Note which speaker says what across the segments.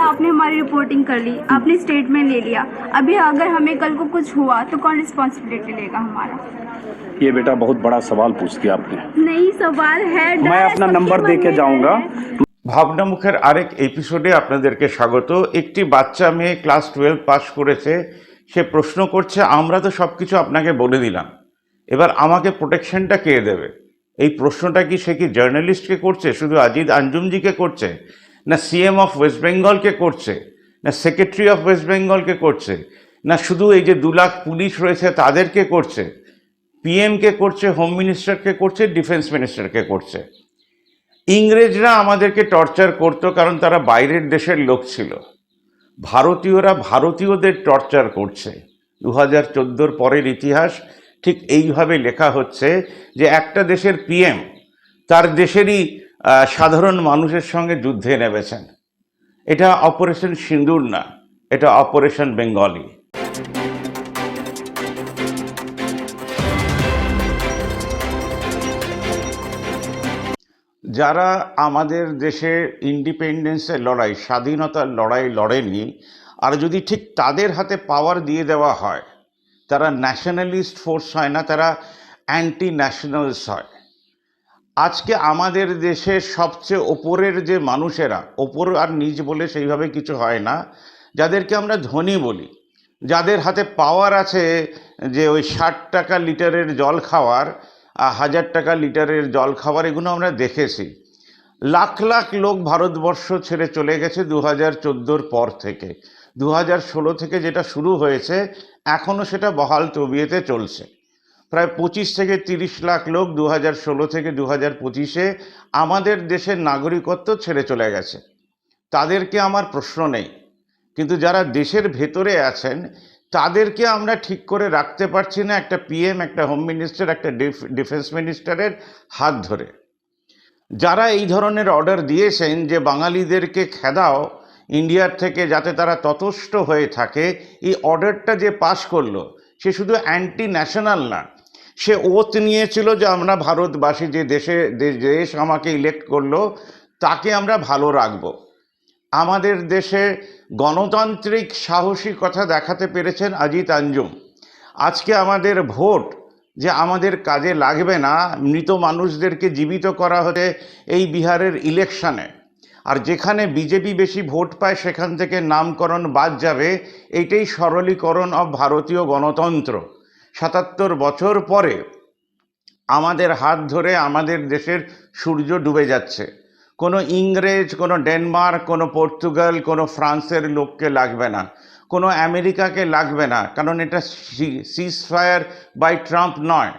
Speaker 1: आपने हमारी रिपोर्टिंग कर ली आपने स्टेटमेंट ले लिया अभी अगर हमें कल को कुछ हुआ तो कौन रिस्पॉन्सिबिलिटी लेगा हमारा
Speaker 2: ये बेटा बहुत बड़ा सवाल पूछ दिया आपने
Speaker 1: नहीं सवाल है डर
Speaker 2: मैं
Speaker 1: है,
Speaker 2: अपना
Speaker 1: सबके
Speaker 2: नंबर
Speaker 1: मन
Speaker 2: दे के
Speaker 1: में
Speaker 2: जाऊंगा
Speaker 1: है।
Speaker 3: ভাবনামুখের আরেক এপিসোডে আপনাদেরকে স্বাগত একটি বাচ্চা মেয়ে ক্লাস টুয়েলভ পাস করেছে সে প্রশ্ন করছে আমরা তো সব কিছু আপনাকে বলে দিলাম এবার আমাকে প্রোটেকশনটা কে দেবে এই প্রশ্নটা কি সে কি জার্নালিস্টকে করছে শুধু আজিদ আঞ্জুমজিকে করছে না সিএম অফ ওয়েস্ট বেঙ্গলকে করছে, না সেক্রেটারি অফ ওয়েস্ট বেঙ্গলকে করছে, না শুধু এই যে দু লাখ পুলিশ রয়েছে তাদেরকে করছে পিএমকে করছে হোম মিনিস্টারকে করছে ডিফেন্স মিনিস্টারকে করছে। ইংরেজরা আমাদেরকে টর্চার করতো কারণ তারা বাইরের দেশের লোক ছিল। ভারতীয়রা ভারতীয়দের টর্চার করছে। দু হাজার চোদ্দোর পরের ইতিহাস ঠিক এইভাবে লেখা হচ্ছে যে একটা দেশের পিএম তার দেশেরই সাধারণ মানুষের সঙ্গে যুদ্ধে নেমেছেন। এটা অপারেশন সিন্দুর না, এটা অপারেশন বেঙ্গলি। যারা আমাদের দেশে ইন্ডিপেন্ডেন্সের লড়াই, স্বাধীনতার লড়াই লড়েনি, আর যদি ঠিক তাদের হাতে পাওয়ার দিয়ে দেওয়া হয়, তারা ন্যাশনালিস্ট ফোর্স হয় না, তারা অ্যান্টি ন্যাশনালস হয়। আজকে আমাদের দেশের সবচেয়ে ওপরের যে মানুষেরা, ওপর আর নিচ বলে সেইভাবে কিছু হয় না, যাদেরকে আমরা ধনী বলি, যাদের হাতে পাওয়ার আছে যে ওই ষাট টাকা লিটারের জল খাওয়ার হাজার টাকা লিটারের জল খাওয়ার, এগুলো আমরা দেখেছি। লাখ লাখ লোক ভারতবর্ষ ছেড়ে চলে গেছে দু হাজার পর থেকে। দু হাজার ষোলো থেকে যেটা শুরু হয়েছে এখনও সেটা বহাল তবিয়েতে চলছে। প্রায় পঁচিশ থেকে তিরিশ লাখ লোক দু হাজার ষোলো থেকে দু হাজার পঁচিশে আমাদের দেশের নাগরিকত্ব ছেড়ে চলে গেছে। তাদেরকে আমার প্রশ্ন নেই। কিন্তু যারা দেশের ভেতরে আছেন, তাদেরকে আমরা ঠিক করে রাখতে পারছি না একটা পিএম একটা হোম মিনিস্টার একটা ডিফেন্স মিনিস্টারের হাত ধরে। যারা এই ধরনের অর্ডার দিয়েছেন যে বাঙালিদেরকে খেদাও ইন্ডিয়ার থেকে যাতে তারা ততষ্ট হয়ে থাকে, এই অর্ডারটা যে পাশ করল, সে শুধু অ্যান্টি ন্যাশনাল না সে ওত নিয়েছিল যে আমরা ভারতবাসী, যে দেশে দেশ আমাকে ইলেক্ট করল, তাকে আমরা ভালো রাখব। আমাদের দেশে গণতান্ত্রিক সাহসিকতা দেখাতে পেরেছেন অজিত আঞ্জুম। আজকে আমাদের ভোট যে আমাদের কাজে লাগবে না, মৃত মানুষদেরকে জীবিত করা হতে এই বিহারের ইলেকশানে আর যেখানে বিজেপি বেশি ভোট পায়, সেখান থেকে নামকরণ বাদ যাবে এইটাই সরলীকরণ অব ভারতীয় গণতন্ত্র। সাতাত্তর বছর পরে আমাদের হাত ধরে আমাদের দেশের সূর্য ডুবে যাচ্ছে। কোনো ইংরেজ, কোনো ডেনমার্ক, কোনো পর্তুগাল, কোনো ফ্রান্সের লোককে লাগবে না। কোনো আমেরিকাকে লাগবে না, কারণ এটা সিজ ফায়ার বাই ট্রাম্প নয়।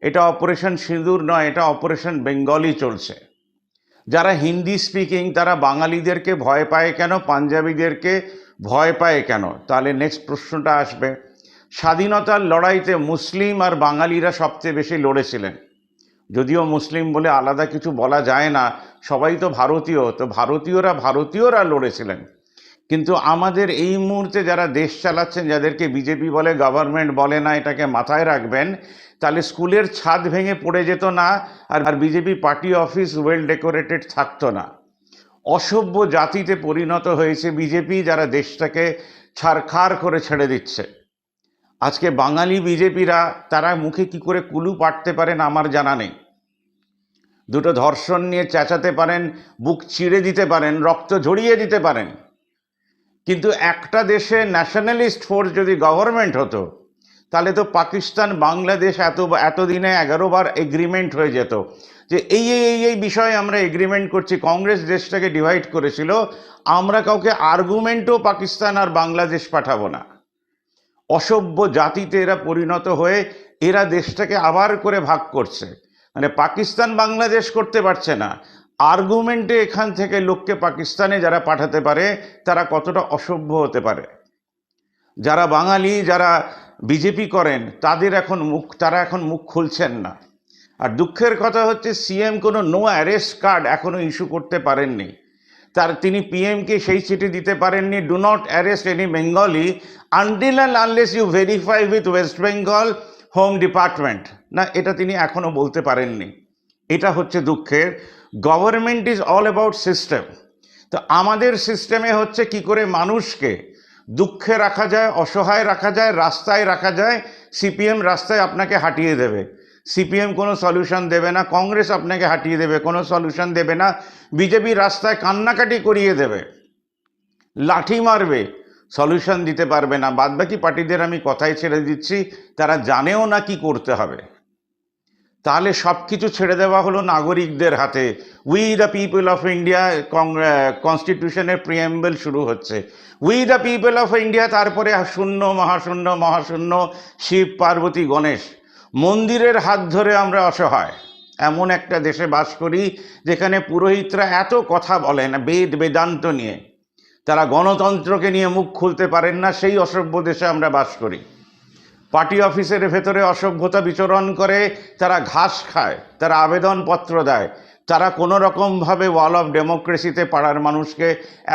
Speaker 3: এটা অপারেশন সিঁদুর নয়, এটা অপারেশন বেঙ্গলি চলছে। যারা হিন্দি স্পিকিং তারা বাঙালিদেরকে ভয় পায় কেন? পাঞ্জাবিদেরকে ভয় পায় কেন? তাহলে নেক্সট প্রশ্নটা আসবে স্বাধীনতার লড়াইতে মুসলিম আর বাঙালিরা সবচেয়ে বেশি লড়েছিলেন। যদিও মুসলিম বলে আলাদা কিছু বলা যায় না, সবাই তো ভারতীয়, তো ভারতীয়রা ভারতীয়রা লড়েছিলেন। কিন্তু আমাদের এই মুহূর্তে যারা দেশ চালাচ্ছেন, যাদেরকে বিজেপি বলে গভর্নমেন্ট বলে না, এটাকে মাথায় রাখবেন, তাহলে স্কুলের ছাদ ভেঙে পড়ে যেত না, আর BJP party office well decorated থাকতো না। অসভ্য জাতিতে পরিণত হয়েছে বিজেপি, যারা দেশটাকে ছারখার করে ছেড়ে দিচ্ছে। আজকে বাঙালি বিজেপিরা, তারা মুখে কি করে কুলু পাটতে পারেন আমার জানা নেই। দুটো ধর্ষণ নিয়ে চেঁচাতে পারেন, বুক চিড়ে দিতে পারেন, রক্ত ঝরিয়ে দিতে পারেন। কিন্তু একটা দেশে ন্যাশনালিস্ট ফোর্স যদি গভর্নমেন্ট হতো, তাহলে তো পাকিস্তান, বাংলাদেশ এত, এতদিনে এগারো বার এগ্রিমেন্ট হয়ে যেত যে এই এই এই বিষয়ে আমরা এগ্রিমেন্ট করছি, কংগ্রেস দেশটাকে ডিভাইড করেছিল, আমরা কাউকে আর্গুমেন্টও পাকিস্তান আর বাংলাদেশ পাঠাবো না। অসভ্য জাতিতে এরা পরিণত হয়ে এরা দেশটাকে আবার করে ভাগ করছে। মানে পাকিস্তান বাংলাদেশ করতে পারছে না। আর্গুমেন্টে এখান থেকে লোককে পাকিস্তানে যারা পাঠাতে পারে, তারা কতটা অসভ্য হতে পারে। যারা বাঙালি, যারা বিজেপি করেন, তাদের এখন মুখ, তারা এখন মুখ খুলছেন না। আর দুঃখের কথা হচ্ছে সিএম কোনো নো অ্যারেস্ট কার্ড এখনও ইস্যু করতে পারেননি। তার তিনি পিএমকে সেই চিঠি দিতে পারেননি। Do not arrest any Bengali until and unless you verify with West Bengal home department না, এটা তিনি এখনও বলতে পারেননি। এটা হচ্ছে দুঃখের। Government is all about system তো আমাদের সিস্টেমে হচ্ছে কি করে মানুষকে দুঃখে রাখা যায়, অসহায় রাখা যায়, রাস্তায় রাখা যায় সিপিএম রাস্তায় আপনাকে হাঁটিয়ে দেবে। সিপিএম কোনো সলিউশন দেবে না, কংগ্রেস আপনাকে হাঁটিয়ে দেবে, কোনো সলিউশন দেবে না, বিজেপি রাস্তায় কান্নাকাটি করিয়ে দেবে, লাঠি মারবে সলিউশন দিতে পারবে না। বাদবাকি পার্টিদের আমি কথাই ছেড়ে দিচ্ছি, তারা জানেও না কি করতে হবে। তাহলে সব কিছু ছেড়ে দেওয়া হলো নাগরিকদের হাতে। We the people of India কনস্টিটিউশনের preamble শুরু হচ্ছে। We the people of India তারপরে শূন্য মহাশূন্য মহাশূন্য, শিব, পার্বতী, গণেশ। মন্দিরের হাত ধরে আমরা অসহায়। এমন একটা দেশে বাস করি, যেখানে পুরোহিতরা এত কথা বলেন, বেদ, বেদান্ত নিয়ে। তারা গণতন্ত্রকে নিয়ে মুখ খুলতে পারেন না, সেই অসভ্য দেশে আমরা বাস করি। পার্টি অফিসের ভেতরে অসভ্যতা বিচরণ করে, তারা ঘাস খায়, তারা আবেদনপত্র দেয়। তারা কোনো রকমভাবে ওয়াল অফ ডেমোক্রেসিতে পাড়ার মানুষকে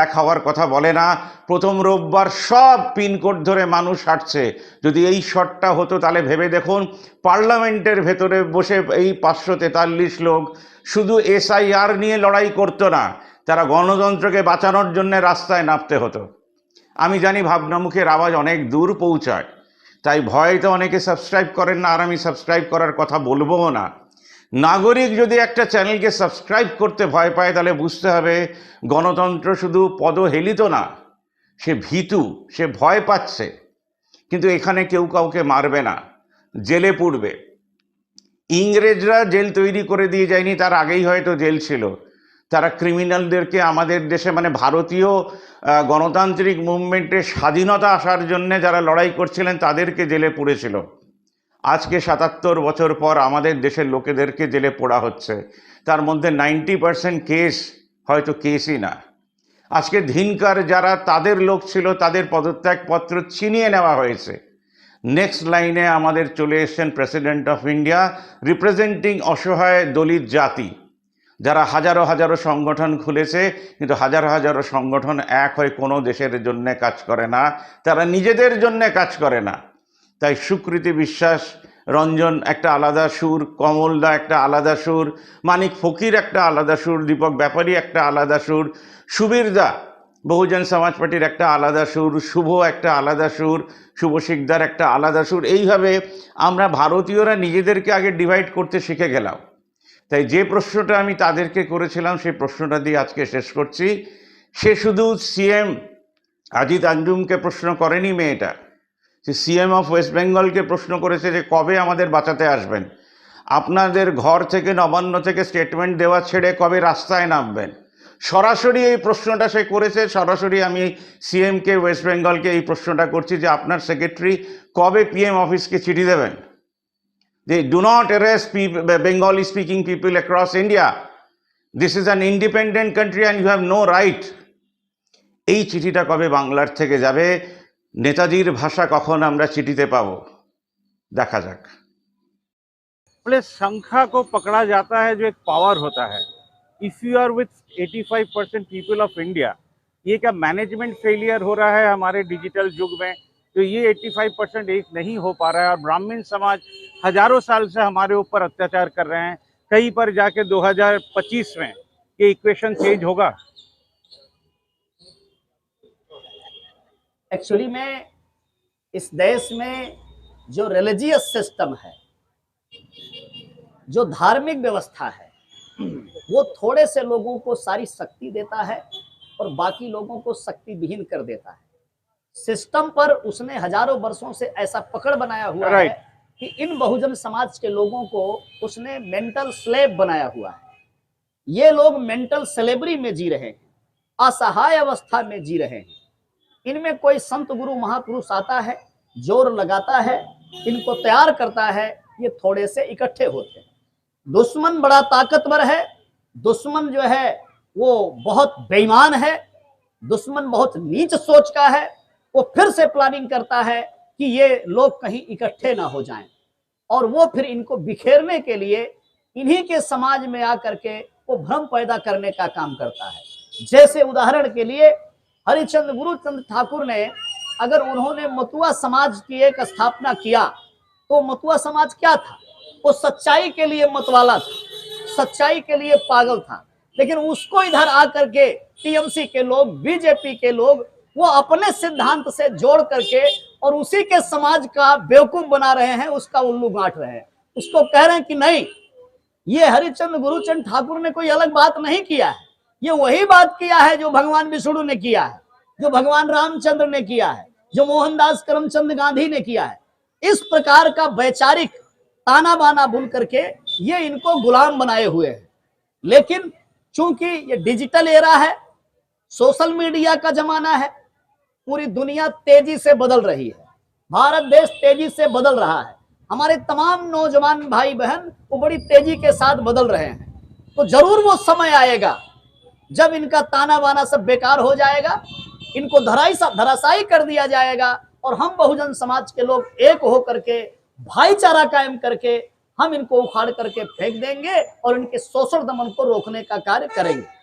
Speaker 3: এক হওয়ার কথা বলে না। প্রথম রোববার সব পিনকোড ধরে মানুষ হাঁটছে। যদি এই শটটা হতো তাহলে ভেবে দেখুন, পার্লামেন্টের ভেতরে বসে এই পাঁচশো তেতাল্লিশ লোক শুধু এসআইআর নিয়ে লড়াই করতো না, তারা গণতন্ত্রকে বাঁচানোর জন্য রাস্তায় নামতে হতো। আমি জানি ভাবনামুখের আওয়াজ অনেক দূর পৌঁছায়, তাই ভয়ে তো অনেকে সাবস্ক্রাইব করেন না, আর আমি সাবস্ক্রাইব করার কথা বলবও না। নাগরিক যদি একটা চ্যানেলকে সাবস্ক্রাইব করতে ভয় পায়, তাহলে বুঝতে হবে গণতন্ত্র শুধু পদহেলিত না, সে ভীতু, সে ভয় পাচ্ছে। কিন্তু এখানে কেউ কাউকে মারবে না, জেলে পুড়বে। ইংরেজরা জেল তৈরি করে দিয়ে যায়নি, তার আগেই হয়তো জেল ছিল। তারা ক্রিমিনালদেরকে আমাদের দেশে মানে ভারতীয় গণতান্ত্রিক মুভমেন্টের স্বাধীনতা আসার জন্য যারা লড়াই করছিলেন, তাদেরকে জেলে পুড়েছিল। আজকে সাতাত্তর বছর পর আমাদের দেশের লোকেদেরকে জেলে পোড়া হচ্ছে। তার মধ্যে নাইনটি পার্সেন্ট কেস হয়তো কেসই না। আজকে ধিনকার যারা, তাদের লোক ছিল, তাদের পদত্যাগপত্র ছিনিয়ে নেওয়া হয়েছে। নেক্সট লাইনে আমাদের চলে এসছেন প্রেসিডেন্ট অফ ইন্ডিয়া রিপ্রেজেন্টিং অসহায় দলিত জাতি। যারা হাজারো হাজারো সংগঠন খুলেছে, কিন্তু হাজারো হাজারো সংগঠন এক হয়ে কোনো দেশের জন্য কাজ করে না। তারা নিজেদের জন্য কাজ করে না। তাই সুকৃতি বিশ্বাস, রঞ্জন একটা আলাদা সুর, কমলদা একটা আলাদা সুর, মানিক ফকির একটা আলাদা সুর, দীপক ব্যাপারী একটা আলাদা সুর, সুবীরদা বহুজন সমাজ পার্টির একটা আলাদা সুর, শুভ একটা আলাদা সুর, শুভ শিকদার একটা আলাদা সুর। এইভাবে আমরা ভারতীয়রা নিজেদেরকে আগে ডিভাইড করতে শিখে গেলাম। তাই যে প্রশ্নটা আমি তাদেরকে করেছিলাম, সেই প্রশ্নটা দিয়ে আজকে শেষ করছি। সে শুধু সিএম আজিত আঞ্জুমকে প্রশ্ন করেনি মেয়েটা। সে সিএম অফ ওয়েস্ট বেঙ্গলকে প্রশ্ন করেছে যে কবে আমাদের বাঁচাতে আসবেন আপনাদের ঘর থেকে নবান্ন থেকে স্টেটমেন্ট দেওয়া ছেড়ে কবে রাস্তায় নামবেন সরাসরি এই প্রশ্নটা সে করেছে সরাসরি আমি সিএমকে ওয়েস্ট বেঙ্গলকে এই প্রশ্নটা করছি যে আপনার সেক্রেটারি কবে পিএম অফিসকে চিঠি দেবেন They do arrest people, Bengali speaking people across India. This is an independent country and you have no right. এই চিঠিটা কবে বাংলার থেকে যাবে নেতাজির ভাষা কখন আমরা চিঠিতে পাবো দেখা যাক
Speaker 4: बोले संख्या को पकड़ा जाता है जो एक पावर होता है if you are with 85 percent people of India ये क्या मैनेजमेंट फेलियर हो रहा है हमारे डिजिटल युग में तो ये 85 परसेंट एक नहीं हो पा रहा है और ब्राह्मण समाज हजारों साल से हमारे ऊपर अत्याचार कर रहे हैं कहीं पर जाके 2025 में ये इक्वेशन चेंज होगा
Speaker 5: एक्चुअली में इस देश में जो रिलीजियस सिस्टम है जो धार्मिक व्यवस्था है वो थोड़े से लोगों को सारी शक्ति देता है और बाकी लोगों को शक्ति विहीन कर देता है। सिस्टम पर उसने हज़ारों वर्षों से ऐसा पकड़ बनाया हुआ
Speaker 4: Right.
Speaker 5: है कि इन बहुजन समाज के लोगों को उसने मेंटल स्लेब बनाया हुआ है। ये लोग मेंटल स्लेबरी में जी रहे हैं असहाय अवस्था में जी रहे हैं। इनमें कोई संत गुरु महापुरुष आता है, ज़ोर लगाता है, इनको तैयार करता है, ये थोड़े से इकट्ठे होते हैं। दुश्मन बड़ा ताकतवर है, दुश्मन जो है वो बहुत बेईमान है, दुश्मन बहुत नीच सोच का है, वो फिर से प्लानिंग करता है कि ये लोग कहीं इकट्ठे ना हो जाएँ। और वो फिर इनको बिखेरने के लिए इन्हीं के समाज में आकर के वो भ्रम पैदा करने का काम करता है। जैसे उदाहरण के लिए हरिचंद्र गुरुचंद्र ठाकुर ने अगर उन्होंने मथुआ समाज की एक स्थापना किया तो मथुआ समाज क्या था? वो सच्चाई के लिए मतवाला था, सच्चाई के लिए पागल था। लेकिन उसको इधर आकर के टीएमसी के लोग, बीजेपी के लोग, वो अपने सिद्धांत से जोड़ करके और उसी के समाज का बेवकूफ़ बना रहे हैं, उसका उल्लू गांठ रहे हैं। उसको कह रहे हैं कि नहीं, ये हरिचंद गुरुचंद ठाकुर ने कोई अलग बात नहीं किया है। ये वही बात किया है जो भगवान विष्णु ने किया है, जो भगवान रामचंद्र ने किया है, जो मोहनदास करमचंद गांधी ने किया है। इस प्रकार का वैचारिक ताना बाना बुन करके ये इनको गुलाम बनाए हुए हैं। लेकिन चूँकि ये डिजिटल एरा है, सोशल मीडिया का जमाना है, पूरी दुनिया तेज़ी से बदल रही है। भारत देश तेज़ी से बदल रहा है। हमारे तमाम नौजवान भाई बहन वो बड़ी तेज़ी के साथ बदल रहे हैं। तो ज़रूर वो समय आएगा जब इनका ताना बाना सब बेकार हो जाएगा, इनको धराई धराशाई कर दिया जाएगा, और हम बहुजन समाज के लोग एक हो करके भाईचारा कायम करके, हम इनको उखाड़ करके फेंक देंगे और इनके शोषण दमन को रोकने का कार्य करेंगे।